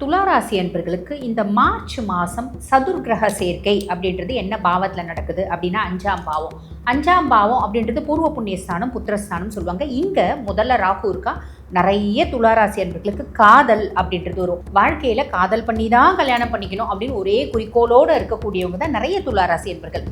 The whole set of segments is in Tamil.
துளாராசி அன்பர்களுக்கு இந்த மார்ச் மாதம் சதுர்கிரக சேர்க்கை அப்படின்றது என்ன பாவத்தில் நடக்குது அப்படின்னா அஞ்சாம் பாவம். அஞ்சாம் பாவம் அப்படின்றது பூர்வ புண்ணியஸ்தானம் புத்திரஸ்தானம் சொல்லுவாங்க. இங்கே முதல்ல ராகு இருக்கா நிறைய துளாராசி அன்பர்களுக்கு காதல் அப்படின்றது வரும். வாழ்க்கையில் காதல் பண்ணி தான் கல்யாணம் பண்ணிக்கணும் அப்படின்னு ஒரே குறிக்கோளோடு இருக்கக்கூடியவங்க தான் நிறைய துளாராசி அன்பர்கள்.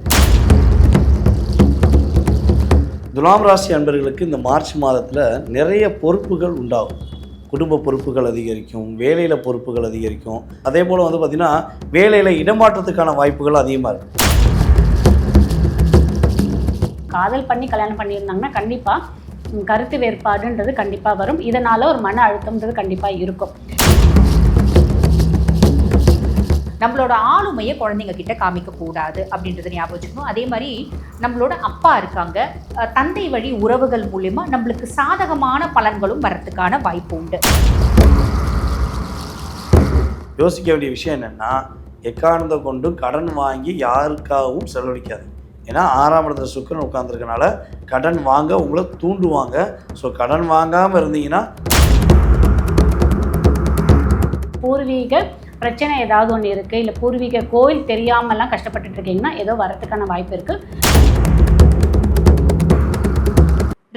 துலாம் ராசி அன்பர்களுக்கு இந்த மார்ச் மாதத்தில் நிறைய பொறுப்புகள் உண்டாகும். குடும்ப பொறுப்புகள் அதிகரிக்கும் வேலையில் பொறுப்புகள் அதிகரிக்கும். அதே போல் வந்து பார்த்திங்கன்னா வேலையில் இடமாற்றத்துக்கான வாய்ப்புகள் அதிகமாக இருக்கும் காதல் பண்ணி கல்யாணம் பண்ணியிருந்தாங்கன்னா கண்டிப்பாக கருத்து வேறுபாடுன்றது கண்டிப்பாக வரும். இதனால் ஒரு மன அழுத்தம்ன்றது கண்டிப்பாக இருக்கும். நம்மளோட ஆளுமையை குழந்தைங்க கிட்ட காமிக்க கூடாது அப்படின்றத ஞாபகம் வச்சுக்கணும். அதே மாதிரி நம்மளோட அப்பா இருக்காங்க. தந்தை வழி உறவுகள் மூலிமா நம்மளுக்கு சாதகமான பலன்களும் வரத்துக்கான வாய்ப்பு உண்டு. யோசிக்க வேண்டிய விஷயம் என்னென்னா எக்காரணத்தை கொண்டும் கடன் வாங்கி யாருக்காகவும் செலவழிக்காது. ஏன்னா ஆறாம் இடத்துல சுக்கிரன் உட்காந்துருக்கனால கடன் வாங்க உங்களை தூண்டுவாங்க. ஸோ கடன் வாங்காமல் இருந்தீங்கன்னா பூர்வீக பிரச்சனை ஏதாவது ஒன்று இருக்குது இல்லை பூர்வீக கோயில் தெரியாமலாம் கஷ்டப்பட்டுட்டு இருக்கீங்கன்னா ஏதோ வரத்துக்கான வாய்ப்பு இருக்குது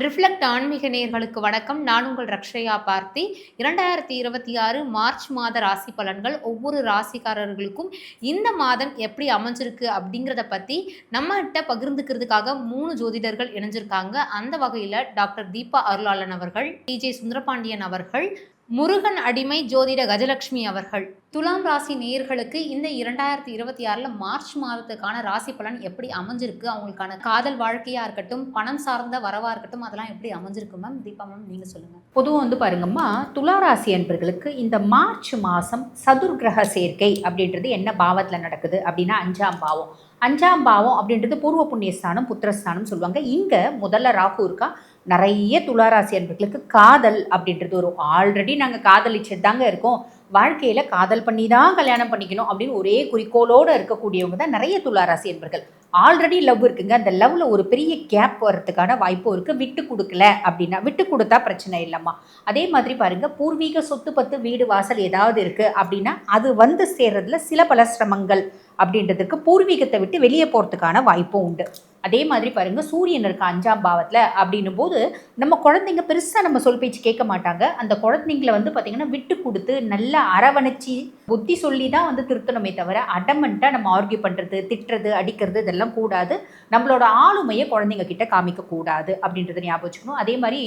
ரிஃப்ளெக்ட் ஆன்மீக நேர்களுக்கு வணக்கம். நான் உங்கள் ரக்ஷயா பார்த்தி. இரண்டாயிரத்தி இருபத்தி ஆறு மார்ச் மாத ராசி பலன்கள் ஒவ்வொரு ராசிக்காரர்களுக்கும் இந்த மாதம் எப்படி அமைஞ்சிருக்கு அப்படிங்கிறத பற்றி நம்மகிட்ட பகிர்ந்துக்கிறதுக்காக மூணு ஜோதிடர்கள் இணைஞ்சிருக்காங்க. அந்த வகையில் டாக்டர் தீபா அருளாளன் அவர்கள் டிஜே சுந்தரபாண்டியன் அவர்கள் முருகன் அடிமை ஜோதிட கஜலட்சுமி அவர்கள். துலாம் ராசி நேயர்களுக்கு இந்த இரண்டாயிரத்தி இருபத்தி ஆறில் மார்ச் மாதத்துக்கான ராசி பலன் எப்படி அமைஞ்சிருக்கு? அவங்களுக்கான காதல் வாழ்க்கையாக இருக்கட்டும் பணம் சார்ந்த வரவாக இருக்கட்டும் அதெல்லாம் எப்படி அமைஞ்சிருக்கு மேம் தீபா மேம் நீங்கள் சொல்லுங்கள் பொதுவாக வந்து பாருங்கம்மா துலா ராசி என்பர்களுக்கு இந்த மார்ச் மாதம் சதுர்கிரக சேர்க்கை அப்படின்றது என்ன பாவத்தில் நடக்குது அப்படின்னா அஞ்சாம் பாவம். அஞ்சாம் பாவம் அப்படின்றது பூர்வ புண்ணியஸ்தானம் புத்திரஸ்தானம் சொல்லுவாங்க. இங்கே முதல்ல ராகு இருக்கா நிறைய துளாராசி அன்பர்களுக்கு காதல் அப்படின்றது வரும் ஆல்ரெடி நாங்கள் காதலிச்சது தாங்க இருக்கோம். வாழ்க்கையில் காதல் பண்ணி தான் கல்யாணம் பண்ணிக்கணும் அப்படின்னு ஒரே குறிக்கோளோடு இருக்கக்கூடியவங்க தான் நிறைய துளாராசி அன்பர்கள். ஆல்ரெடி லவ் இருக்குங்க. அந்த லவ்வில் ஒரு பெரிய கேப் வர்றதுக்கான வாய்ப்பும் இருக்குது விட்டு கொடுக்கல அப்படின்னா விட்டு கொடுத்தா பிரச்சனை இல்லைம்மா. அதே மாதிரி பாருங்கள் பூர்வீக சொத்து பத்து வீடு வாசல் ஏதாவது இருக்குது அப்படின்னா அது வந்து சேர்றதுல சில பல சிரமங்கள் அப்படின்றதுக்கு பூர்வீகத்தை விட்டு வெளியே போகிறதுக்கான வாய்ப்பும் உண்டு. அதே மாதிரி பாருங்க சூரியன் இருக்க அஞ்சாம் பாவத்தில் அப்படின்னும் போது நம்ம குழந்தைங்க பெருசாக நம்ம சொல் பேச்சு கேட்க மாட்டாங்க. அந்த குழந்தைங்களை வந்து பார்த்திங்கன்னா விட்டு கொடுத்து நல்லா அரவணைச்சி புத்தி சொல்லி தான் வந்து திருத்தணுமே தவிர அடமெண்ட்டாக நம்ம ஆர்கியூ பண்ணுறது திட்டுறது அடிக்கிறது இதெல்லாம் கூடாது. நம்மளோட ஆளுமையை குழந்தைங்க கிட்ட காமிக்கக்கூடாது அப்படின்றத ஞாபகம் வச்சுக்கணும். அதே மாதிரி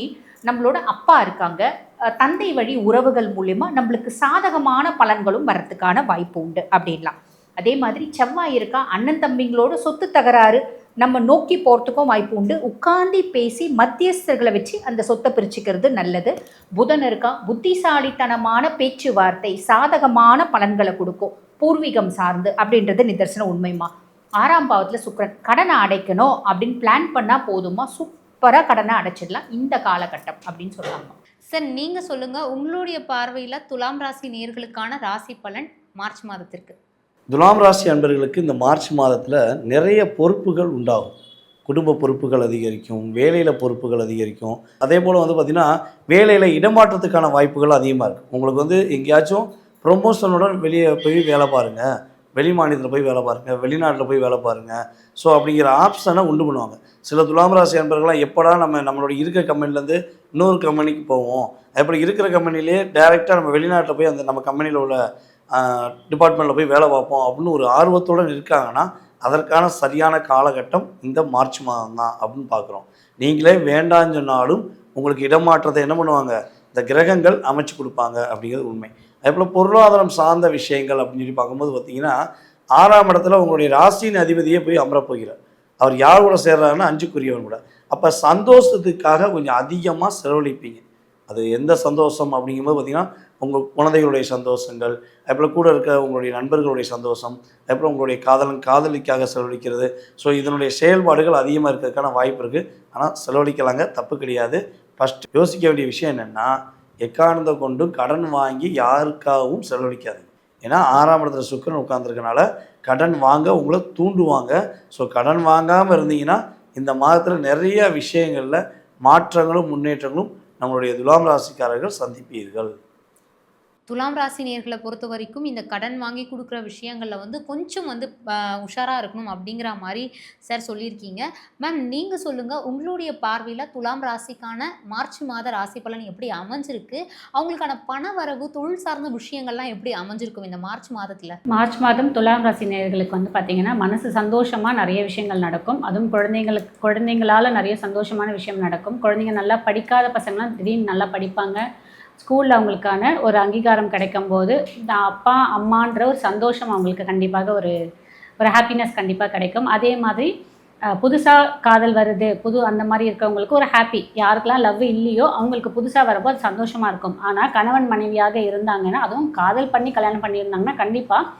நம்மளோட அப்பா இருக்காங்க. தந்தை வழி உறவுகள் மூலிமா நம்மளுக்கு சாதகமான பலன்களும் வரத்துக்கான வாய்ப்பு உண்டு அப்படின்லாம். அதே மாதிரி செவ்வாய் இருக்கா அண்ணன் தம்பிங்களோட சொத்து தகராறு நம்ம நோக்கி போகிறதுக்கும் வாய்ப்பு உண்டு. உட்கார்ந்து பேசி மத்தியஸ்தர்களை வச்சு அந்த சொத்தை பிரிச்சுக்கிறது நல்லது. புதன் இருக்கா? புத்திசாலித்தனமான பேச்சுவார்த்தை சாதகமான பலன்களை கொடுக்கும். பூர்வீகம் சார்ந்து அப்படின்றது நிதர்சன உண்மைமா ஆறாம் பாவத்தில் சுக்கரன் கடனை அடைக்கணும் அப்படின்னு பிளான் பண்ணால் போதுமா? சூப்பராக கடனை அடைச்சிடலாம். இந்த காலகட்டம் அப்படின்னு சொல்லுவாங்க சார் நீங்கள் சொல்லுங்கள் உங்களுடைய பார்வையில் துலாம் ராசி நேர்களுக்கான ராசி பலன் மார்ச் மாதத்திற்கு. துலாம் ராசி அன்பர்களுக்கு இந்த மார்ச் மாதத்தில் நிறைய பொறுப்புகள் உண்டாகும். குடும்ப பொறுப்புகள் அதிகரிக்கும் வேலையில் பொறுப்புகள் அதிகரிக்கும். அதே போல் வந்து பார்த்திங்கன்னா வேலையில் இடமாற்றத்துக்கான வாய்ப்புகள் அதிகமாக இருக்குது உங்களுக்கு வந்து எங்கேயாச்சும் ப்ரொமோஷனுடன் வெளியே போய் வேலை பாருங்கள் வெளி மாநிலத்தில் போய் வேலை பாருங்கள் வெளிநாட்டில் போய் வேலை பாருங்கள் ஸோ அப்படிங்கிற ஆப்ஷனை உண்டு பண்ணுவாங்க. சில துலாம் ராசி அன்பர்கள்லாம் எப்படா நம்ம நம்மளோட இருக்க கம்பெனிலேருந்து இன்னொரு கம்பெனிக்கு போவோம். அப்படி இருக்கிற கம்பெனிலே டேரெக்டாக நம்ம வெளிநாட்டில் போய் அந்த நம்ம கம்பெனியில் உள்ள டிபார்ட்மெண்ட்டில் போய் வேலை பார்ப்போம் அப்படின்னு ஒரு ஆர்வத்துடன் இருக்காங்கன்னா அதற்கான சரியான காலகட்டம் இந்த மார்ச் மாதம் தான் அப்படின்னு பார்க்குறோம். நீங்களே வேண்டான்னு சொன்னாலும் உங்களுக்கு இடமாற்றத்தை என்ன பண்ணுவாங்க? இந்த கிரகங்கள் அமைச்சு கொடுப்பாங்க அப்படிங்கிறது உண்மை. அதே போல் பொருளாதாரம் சார்ந்த விஷயங்கள் அப்படின்னு சொல்லி பார்க்கும்போது பார்த்தீங்கன்னா ஆறாம் இடத்துல உங்களுடைய ராசியின் அதிபதியே போய் அமரப்போகிறார். அவர் யார் கூட சேர்றாருன்னா அஞ்சுக்குரியவர் கூட. அப்போ சந்தோஷத்துக்காக கொஞ்சம் அதிகமாக செலவழிப்பீங்க. அது எந்த சந்தோஷம் அப்படிங்கும்போது பார்த்தீங்கன்னா உங்கள் குழந்தைகளுடைய சந்தோஷங்கள் அப்புறம் கூட இருக்க உங்களுடைய நண்பர்களுடைய சந்தோஷம் அப்புறம் உங்களுடைய காதலன் காதலிக்காக செலவழிக்கிறது. ஸோ இதனுடைய செயல்பாடுகள் அதிகமாக இருக்கிறதுக்கான வாய்ப்பு இருக்குது ஆனால் செலவழிக்கலாங்க தப்பு கிடையாது. ஃபஸ்ட் யோசிக்க வேண்டிய விஷயம் என்னென்னா எக்காரணத்தை கொண்டும் கடன் வாங்கி யாருக்காகவும் செலவழிக்காது ஏன்னா ஆறாம் இடத்துல சுக்கரன் உட்காந்துருக்கனால கடன் வாங்க உங்களை தூண்டுவாங்க. ஸோ கடன் வாங்காமல் இருந்தீங்கன்னா இந்த மாதத்தில் நிறைய விஷயங்களில் மாற்றங்களும் முன்னேற்றங்களும் நம்மளுடைய துலாம் ராசிக்காரர்கள் சந்திப்பீர்கள். துலாம் ராசி நேர்களை பொறுத்த வரைக்கும் இந்த கடன் வாங்கி கொடுக்குற விஷயங்களில் வந்து கொஞ்சம் வந்து உஷாராக இருக்கணும் அப்படிங்கிற மாதிரி சார் சொல்லியிருக்கீங்க. மேம் நீங்கள் சொல்லுங்கள் உங்களுடைய பார்வையில் துலாம் ராசிக்கான மார்ச் மாத ராசி பலன் எப்படி அமைஞ்சிருக்கு? அவங்களுக்கான பண வரவு தொழில் சார்ந்த விஷயங்கள்லாம் எப்படி அமைஞ்சிருக்கும் இந்த மார்ச் மாதத்தில்? மார்ச் மாதம் துலாம் ராசி நேயர்களுக்கு வந்து பார்த்தீங்கன்னா மனசு சந்தோஷமாக நிறைய விஷயங்கள் நடக்கும். அதுவும் குழந்தைங்களுக்கு குழந்தைங்களால் நிறைய சந்தோஷமான விஷயம் நடக்கும். குழந்தைங்க நல்லா படிக்காத பசங்களாம் திடீர்னு நல்லா படிப்பாங்க. ஸ்கூலில் அவங்களுக்கான ஒரு அங்கீகாரம் கிடைக்கும் போது இந்த அப்பா அம்மான்ற ஒரு சந்தோஷம் அவங்களுக்கு கண்டிப்பாக ஒரு ஒரு ஹாப்பினஸ் கண்டிப்பாக கிடைக்கும். அதே மாதிரி புதுசாக காதல் வருது புது அந்த மாதிரி இருக்கவங்களுக்கு ஒரு ஹாப்பி யாருக்கெல்லாம் லவ் இல்லையோ அவங்களுக்கு புதுசாக வரப்போ அது சந்தோஷமாக இருக்கும். ஆனால் கணவன் மனைவியாக இருந்தாங்கன்னா அதுவும் காதல் பண்ணி கல்யாணம் பண்ணியிருந்தாங்கன்னா கண்டிப்பாக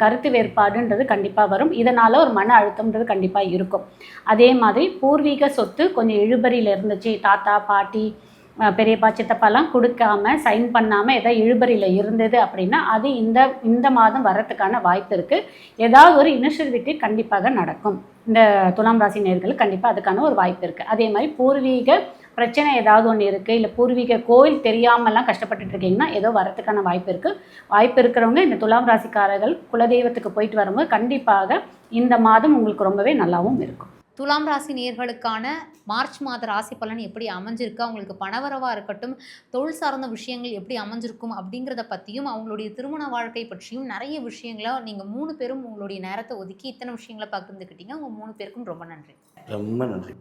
கருத்து வேறுபாடுன்றது கண்டிப்பாக வரும். இதனால் ஒரு மன அழுத்தம்ன்றது கண்டிப்பாக இருக்கும். அதே மாதிரி பூர்வீக சொத்து கொஞ்சம் இழுபறியில் இருந்துச்சு. தாத்தா பாட்டி பெரியப்பா சித்தப்பாலாம் கொடுக்காம சைன் பண்ணாமல் ஏதாவது இழுபறியில் இருந்தது அப்படின்னா அது இந்த இந்த மாதம் வரத்துக்கான வாய்ப்பு இருக்குது ஏதாவது ஒரு இனிஷியேட்டிவ் கண்டிப்பாக நடக்கும். இந்த துலாம் ராசி நேர்களுக்கு கண்டிப்பாக அதுக்கான ஒரு வாய்ப்பு இருக்குது அதே மாதிரி பூர்வீக பிரச்சனை ஏதாவது ஒன்று இருக்குது இல்லை பூர்வீக கோயில் தெரியாமலாம் கஷ்டப்பட்டுட்டு இருக்கீங்கன்னா ஏதோ வரத்துக்கான வாய்ப்பு இருக்குது வாய்ப்பு இருக்கிறவங்க இந்த துலாம் ராசிக்காரர்கள் குலதெய்வத்துக்கு போயிட்டு வரும்போது கண்டிப்பாக இந்த மாதம் உங்களுக்கு ரொம்பவே நல்லாவும் இருக்கும். துலாம் ராசி நேர்களுக்கான மார்ச் மாத ராசி பலன் எப்படி அமைஞ்சிருக்கு? அவங்களுக்கு பணவரவாக இருக்கட்டும் தொழில் சார்ந்த விஷயங்கள் எப்படி அமைஞ்சிருக்கும் அப்படிங்கிறத பற்றியும் அவங்களுடைய திருமண வாழ்க்கை பற்றியும் நிறைய விஷயங்களை நீங்கள் மூணு பேரும் உங்களுடைய நேரத்தை ஒதுக்கி இத்தனை விஷயங்களை பகிர்ந்துக்கிட்டீங்க உங்கள் மூணு பேருக்கும் ரொம்ப நன்றி. ரொம்ப நன்றி.